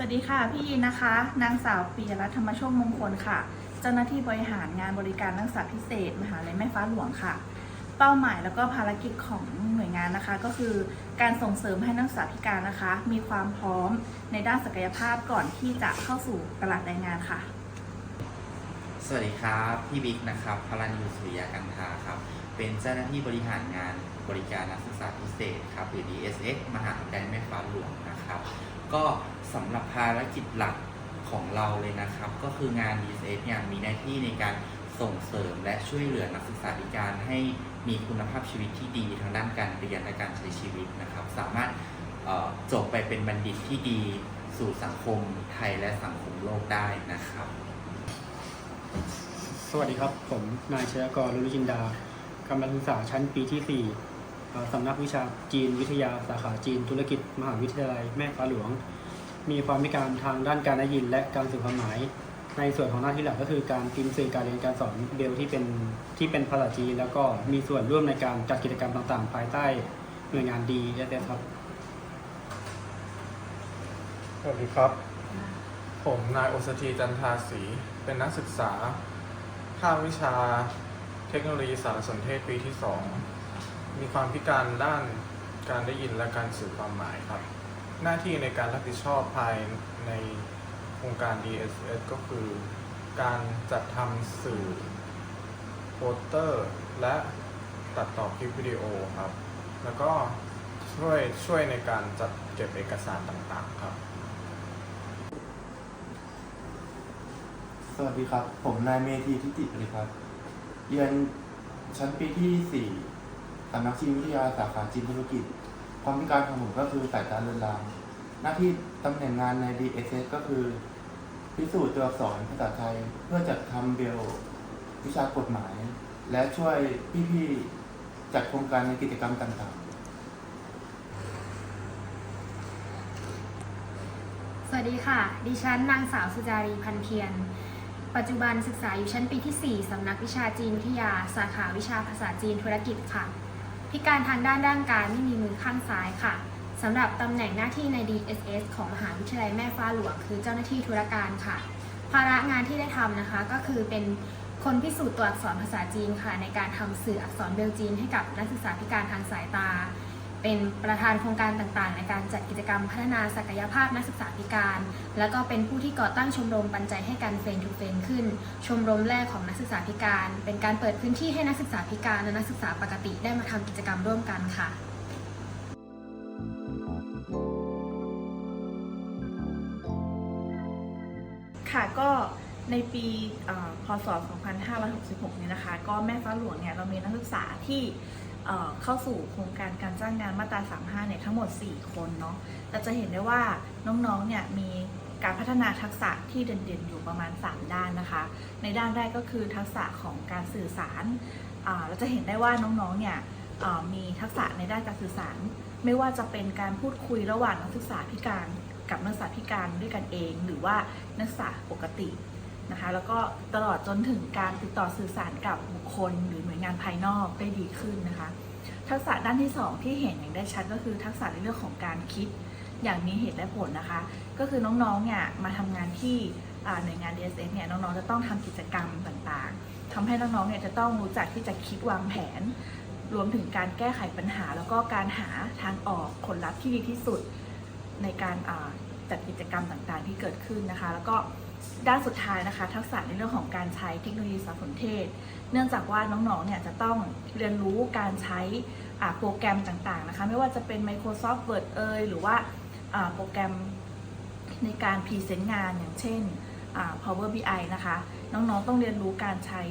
สวัสดีค่ะ พี่ยินนะคะ นางสาวปียรัตน์ธรรมโชคมงคลค่ะ เจ้าหน้าที่บริหารงานบริการนักศึกษาพิเศษ มหาลัยแม่ฟ้าหลวงค่ะ เป้าหมายแล้วก็ภารกิจของหน่วยงานนะคะ ก็คือการส่งเสริมให้นักศึกษาพิการนะคะ มีความพร้อมในด้านศักยภาพก่อนที่จะเข้าสู่ตลาดแรงงานค่ะ สวัสดีครับ พี่บิ๊กนะครับพลานิวสุริยากันทาครับ เป็นเจ้าหน้าที่บริหารงานบริการนักศึกษาพิเศษครับหรือ DSX มหาวิทยาลัยแม่ฟ้าหลวงนะครับ ก็สำหรับภารกิจหลักของเราเลยนะครับ ก็คืองาน DSX เนี่ยมีหน้าที่ในการส่งเสริมและช่วยเหลือนักศึกษาพิการให้มีคุณภาพชีวิตที่ดีทางด้านการเรียนและการใช้ชีวิตนะครับ สามารถจบไปเป็นบัณฑิตที่ดีสู่สังคมไทยและสังคมโลกได้นะครับ สวัสดีครับ ผมนายชยกรลุจินดากำลังศึกษาชั้นปีที่4อ่ สำนักวิชาจีนวิทยาสาขาจีนธุรกิจ มหาวิทยาลัยแม่ฟ้าหลวง มีความพิการทางด้านการได้ยินและการสื่อความหมาย ในส่วนของหน้าที่หลักก็คือการพิมพ์สื่อการเรียนการสอนเบลที่เป็นที่เป็นภาษาจีน แล้วก็มีส่วนร่วมในการจัดกิจกรรมต่างๆ ภายใต้หน่วยงานดีเอสครับสวัสดีครับ ผมนายโอสธีจันทาศรีเป็นนักศึกษาภาควิชาเทคโนโลยีสารสนเทศปีที่2 มีความพิการด้านการได้ยินและการสื่อความหมายครับ หน้าที่ในการรับผิดชอบภายในโครงการ DSS ก็คือ การจัดทำสื่อโปสเตอร์ และตัดต่อคลิปวิดีโอครับ แล้วก็ช่วยช่วยในการจัดเก็บเอกสารต่างๆครับ สวัสดีครับ ผมนายเมธีทิติปริพัฒน์เรียนชั้นปีที่ 4 สำนักจีนวิทยาสาขาจีนธุรกิจ ความพิการของผมก็คือสายตาเลือนลางหน้าที่ตำแหน่งงานใน DSS ก็คือ พิสูจน์ตัวอักษรภาษาไทย เพื่อจัดทำเบลวิชากฎหมาย และช่วยพี่ๆจัดโครงการในกิจกรรมต่างๆ สวัสดีค่ะ ดิฉันนางสาวสุจารีพันเทียนปัจจุบันศึกษาอยู่ชั้นปีที่ 4 สำนักวิชาจีนวิทยา สาขาวิชาภาษาจีนธุรกิจค่ะ พิการทางด้านร่างกายไม่มีมือข้างซ้ายค่ะสำหรับตำแหน่งหน้าที่ใน DSS ของมหาวิทยาลัยแม่ฟ้าหลวงคือเจ้าหน้าที่ธุรการค่ะ ภาระงานที่ได้ทำนะคะก็คือเป็นคนพิสูจน์ตัวอักษรภาษาจีนค่ะ ในการทำสื่ออักษรเบลจีนให้กับนักศึกษาพิการทางสายตา เป็นประธานโครงการต่างๆ ในการจัดกิจกรรมพัฒนาศักยภาพนักศึกษาพิการ แล้วก็เป็นผู้ที่ก่อตั้งชมรมปันใจให้กันเฟรนทูเฟรนขึ้น ชมรมแรกของนักศึกษาพิการ เป็นการเปิดพื้นที่ให้นักศึกษาพิการและนักศึกษาปกติได้มาทำกิจกรรมร่วมกันค่ะค่ะก็ในปีเอ่อพศ 2566 เนี่ยนะคะ ก็แม่ฟ้าหลวงเนี่ยเรามีนักศึกษาที่ เข้าสู่โครงการการจ้างงานมาตรา 35 เนี่ยทั้งหมด 4 คนเนาะแต่จะเห็นได้ว่าน้องๆ เนี่ยมีการพัฒนาทักษะที่เด่นๆ อยู่ประมาณ 3 ด้านนะคะ ในด้านแรกก็คือทักษะของการสื่อสาร เราจะเห็นได้ว่าน้องๆ เนี่ยมีทักษะในด้านการสื่อสาร ไม่ว่าจะเป็นการพูดคุยระหว่างนักศึกษาพิการกับนักศึกษาพิการด้วยกันเอง หรือว่านักศึกษาปกตินะคะ แล้วก็ตลอดจนถึงการติดต่อสื่อสารกับบุคคลหรือหน งานภายนอกได้ดีขึ้นนะคะ ทักษะด้านที่สองที่เห็นอย่างได้ชัดก็คือทักษะในเรื่องของการคิดอย่างมีเหตุและผลนะคะ ก็คือน้องๆเนี่ยมาทำงานที่หน่วยงาน DSS เนี่ยน้องๆจะต้องทำกิจกรรมต่างๆทำให้น้องๆเนี่ยจะต้องรู้จักที่จะคิดวางแผน รวมถึงการแก้ไขปัญหา แล้วก็การหาทางออกผลลัพธ์ที่ดีที่สุดในการจัดกิจกรรมต่างๆ ที่เกิดขึ้นนะคะ แล้วก็ ด้านสุดท้ายนะคะ ทักษะในเรื่องของการใช้เทคโนโลยีสารสนเทศ เนื่องจากว่าน้องๆเนี่ยจะต้องเรียนรู้การใช้โปรแกรมต่างๆนะคะ ไม่ว่าจะเป็น Microsoft Word เอยหรือว่าโปรแกรมในการพรีเซนต์งานอย่างเช่น Power BI นะคะ น้องๆต้องเรียนรู้การใช้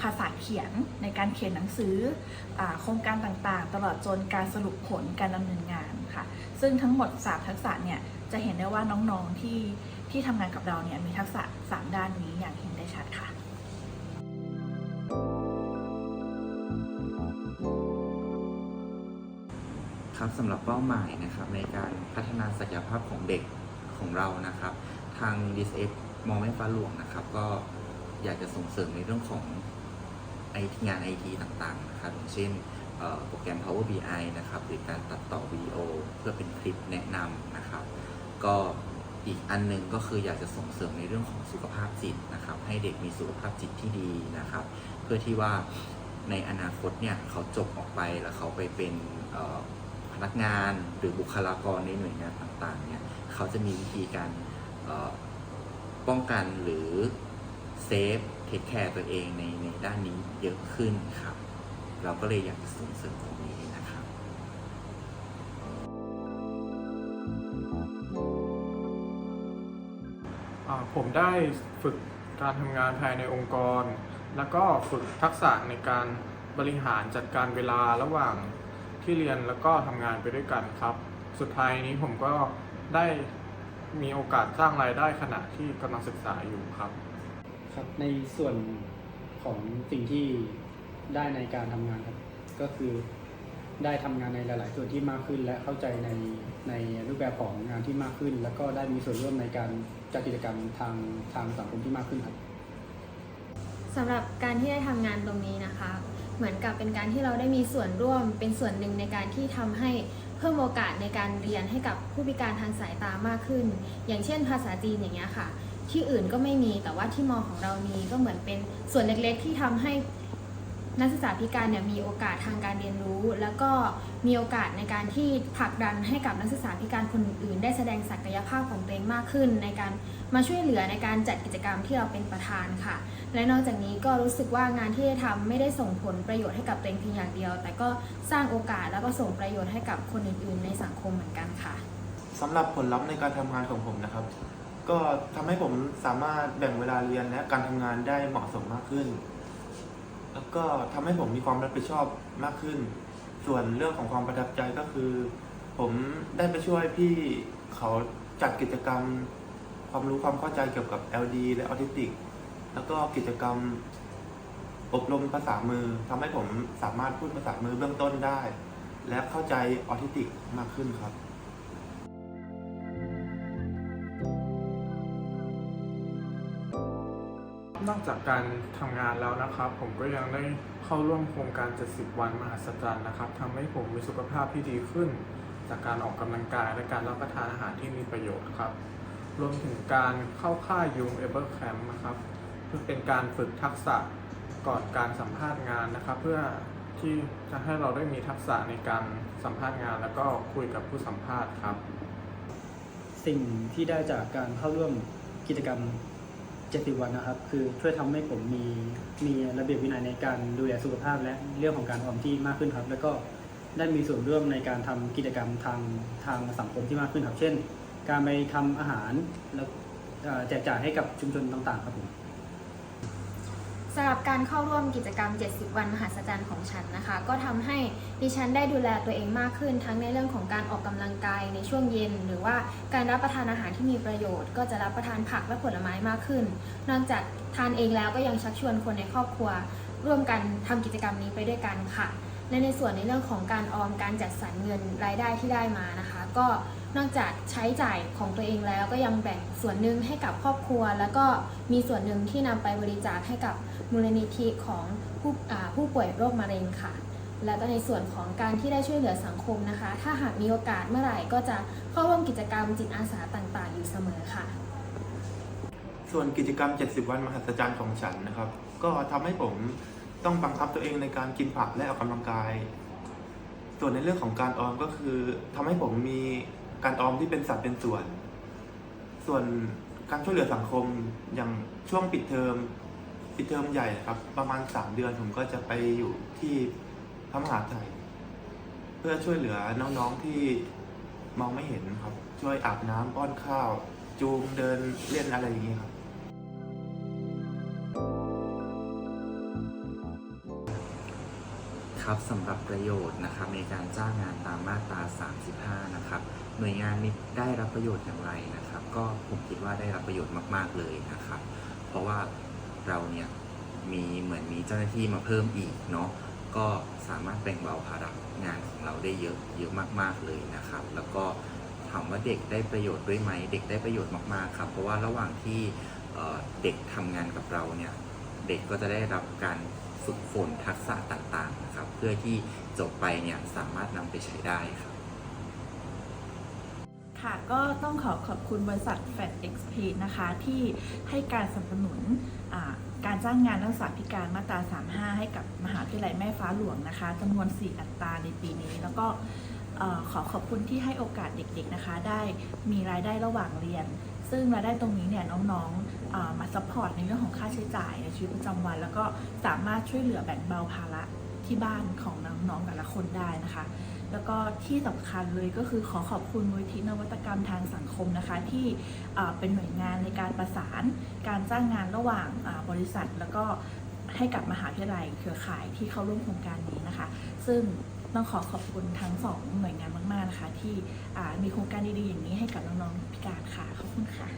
ภาษาเขียนในการเขียนหนังสืออโครงการต่างๆ ตลอดจนการสรุปผลการดำเนินงานค่ะ ซึ่งทั้งหมด3ทักษะเนี่ยจะเห็นได้ว่าน้องๆที่ ที่ทำงานกับเราเนี่ยมีทักษะ 3 ด้านนี้อย่างเห็นได้ชัดค่ะครับสำหรับเป้าหมายนะครับในการพัฒนาศักยภาพของเด็กของเรานะครับ ทาง d s f มองไม่ฟ้าหลวงนะครับ ก็อยากจะส่งเสริมในเรื่องของไอทีงานไอทีต่างๆนะครับอย่างเช่นโปรแกรม Power BI นะครับ หรือการตัดต่อวิดีโอเพื่อเป็นคลิปแนะนำนะครับ ก็ อีกอันหนึงก็คืออยากจะส่งเสริมในเรื่องของสุขภาพจิตนะครับ ให้เด็กมีสุขภาพจิตที่ดีนะครับ เพื่อที่ว่าในอนาคตเนี่ยเขาจบออกไปแล้วเขาไปเป็นพนักงานหรือบุคลากรในหน่วยงานต่างๆเนี่ยเขาจะมีวิธีการป้องกันหรือเซฟเทคแคร์ตัวเองในในด้านนี้เยอะขึ้นครับ เราก็เลยอยากจะส่งเสริมตรงนี้นะครับ ผมได้ฝึกการทำงานภายในองค์กร แล้วก็ฝึกทักษะในการบริหารจัดการเวลาระหว่างที่เรียนแล้วก็ทำงานไปด้วยกันครับ สุดท้ายนี้ผมก็ได้มีโอกาสสร้างรายได้ขณะที่กำลังศึกษาอยู่ครับ ครับในส่วนของสิ่งที่ได้ในการทำงานครับ ก็คือได้ทำงานในหลาย ๆ ส่วนที่มากขึ้น และเข้าใจในในรูปแบบของงานที่มากขึ้น แล้วก็ได้มีส่วนร่วมในการ จัดกิจกรรมทางทางสังคมที่มากขึ้นครับสำหรับการที่ได้ทำงานตรงนี้นะคะ เหมือนกับเป็นการที่เราได้มีส่วนร่วมเป็นส่วนหนึ่งในการที่ทำให้เพิ่มโอกาสในการเรียนให้กับผู้พิการทางสายตามากขึ้น อย่างเช่น ภาษาจีนอย่างเงี้ยค่ะ ที่อื่นก็ไม่มีแต่ว่าที่มอของเรามีก็เหมือนเป็นส่วนเล็กๆ ที่ทำให้ นักศึกษาพิการเนี่ยมีโอกาสทางการเรียนรู้ แล้วก็มีโอกาสในการที่ผลักดันให้กับนักศึกษาพิการคนอื่นๆได้แสดงศักยภาพของตัวเองมากขึ้น ในการมาช่วยเหลือในการจัดกิจกรรมที่เราเป็นประธานค่ะ และนอกจากนี้ก็รู้สึกว่างานที่ได้ทำไม่ได้ส่งผลประโยชน์ให้กับตัวเองเพียงอย่างเดียว แต่ก็สร้างโอกาสแล้วก็ส่งประโยชน์ให้กับคนอื่น ๆ ในสังคมเหมือนกันค่ะสำหรับผลลัพธ์ในการทำงานของผมนะครับ ก็ทำให้ผมสามารถแบ่งเวลาเรียนและการทำงานได้เหมาะสมมากขึ้น แล้วก็ทำให้ผมมีความรับผิดชอบมากขึ้น ส่วนเรื่องของความประทับใจก็คือ ผมได้ไปช่วยพี่เขาจัดกิจกรรม ความรู้ความเข้าใจเกี่ยวกับ LD และออทิสติก แล้วก็กิจกรรมอบรมภาษามือทำให้ผมสามารถพูดภาษามือเบื้องต้นได้ และเข้าใจออทิสติกมากขึ้นครับ นอกจากการทำงานแล้วนะครับ ผมก็ยังได้เข้าร่วมโครงการ 70 วันมหัศจรรย์นะครับทำให้ผมมีสุขภาพที่ดีขึ้น จากการออกกำลังกายและการรับประทานอาหารที่มีประโยชน์ครับ รวมถึงการเข้าค่ายยูงเอเบอร์แคมป์นะครับเพื่อเป็นการฝึกทักษะก่อนการสัมภาษณ์งานนะครับ เพื่อที่จะให้เราได้มีทักษะในการสัมภาษณ์งาน แล้วก็คุยกับผู้สัมภาษณ์ครับ สิ่งที่ได้จากการเข้าร่วมกิจกรรม 70 วันนะครับ คือช่วยทำให้ผมมีมีระเบียบวินัยในการดูแลสุขภาพและเรื่องของการออมที่มากขึ้นครับ แล้วก็ได้มีส่วนร่วมในการทำกิจกรรมทางทางสังคมที่มากขึ้นครับ เช่น การไปทำอาหารแล้วแจกจ่ายให้กับชุมชนต่างๆ ครับผมำหรับการเข้าร่วมกิจกรรม 70 วันมหัศจรรย์ของฉันนะคะ ก็ทำให้ดิฉันได้ดูแลตัวเองมากขึ้น ทั้งในเรื่องของการออกกำลังกายในช่วงเย็น หรือว่าการรับประทานอาหารที่มีประโยชน์ ก็จะรับประทานผักและผลไม้มากขึ้น นอกจากทานเองแล้วก็ยังชักชวนคนในครอบครัว ร่วมกันทำกิจกรรมนี้ไปด้วยกันค่ะและในส่วนในเรื่องของการออมการจัดสรรเงินรายได้ที่ได้มานะคะ ก็ นอกจากใช้จ่ายของตัวเองแล้วก็ยังแบ่งส่วนหนึ่งให้กับครอบครัว แล้วก็มีส่วนหนึ่งที่นำไปบริจาคให้กับมูลนิธิของผู้ผู้ป่วยโรคมะเร็งค่ะ แล้วก็ในส่วนของการที่ได้ช่วยเหลือสังคมนะคะ ถ้าหากมีโอกาสเมื่อไหร่ก็จะเข้าร่วมกิจกรรมจิตอาสาต่างๆ อยู่เสมอค่ะ ส่วนกิจกรรม 70 วันมหัศจรรย์ของฉันนะครับ ก็ทำให้ผมต้องบังคับตัวเองในการกินผักและออกกำลังกาย ส่วนในเรื่องของการออมก็คือทำให้ผมมี การออมที่เป็นสัดเป็นส่วน ส่วนการช่วยเหลือสังคมอย่างช่วงปิดเทอมปิดเทอมใหญ่ครับ ประมาณ 3 เดือนผมก็จะไปอยู่ที่พระมหาไทยเพื่อช่วยเหลือน้องๆที่มองไม่เห็นครับ ช่วยอาบน้ำป้อนข้าว จูงเดินเล่นอะไรอย่างเงี้ยครับ ครับสำหรับประโยชน์นะครับในการจ้างงานตามมาตรา 35 นะครับ หน่วยงานนี้ได้รับประโยชน์อย่างไรนะครับ ก็ผมคิดว่าได้รับประโยชน์มาก ๆเลยนะครับ เพราะว่าเราเนี่ยมีเหมือนมีเจ้าหน้าที่มาเพิ่มอีกเนาะก็สามารถแบ่งเบาภาระงานของเราได้เยอะเยอะมาก ๆเลยนะครับ แล้วก็ถามว่าเด็กได้ประโยชน์ด้วยไหมเด็กได้ประโยชน์มากๆครับ เพราะว่าระหว่างที่เเด็กทำงานกับเราเนี่ยเด็กก็จะได้รับการฝึกฝนทักษะต่างๆนะครับ เพื่อที่จบไปเนี่ยสามารถนำไปใช้ได้ครับ ค่ะก็ต้องขอขอบคุณบริษัท f a t e x p e นะคะ ที่ให้การสนับสนุนการจ้างงานนักศึกษาพิการมาตรา 35 ให้กับมหาวิทยาลัยแม่ฟ้าหลวงนะคะจำนวน 4 อัตราในปีนี้ แล้วก็ขอขอบคุณที่ให้โอกาสเด็กๆนะคะ ได้มีรายได้ระหว่างเรียน ซึ่งรายได้ตรงนี้เนี่ยน้องๆมาซัพพอร์ตในเรื่องของค่าใช้จ่ายในชีวิตประจำวัน แล้วก็สามารถช่วยเหลือแบ่งเบาภาระที่บ้านของน้องๆแต่ละคนได้นะคะ แล้วก็ที่สำคัญเลยก็คือขอขอบคุณมูลที่นวัตกรรมทางสังคมนะคะ ที่เป็นหน่วยงานในการประสานการจ้างงานระหว่างบริษัท แล้วก็ให้กับมหาวิทยาลัยเครือข่ายที่เข้าร่วมโครงการนี้นะคะ ซึ่งต้องขอขอบคุณทั้งสองหน่วยงานมาก ๆ นะคะ ที่มีโครงการดี ๆ อย่างนี้ให้กับน้อง ๆ พิการค่ะ ขอบคุณค่ะ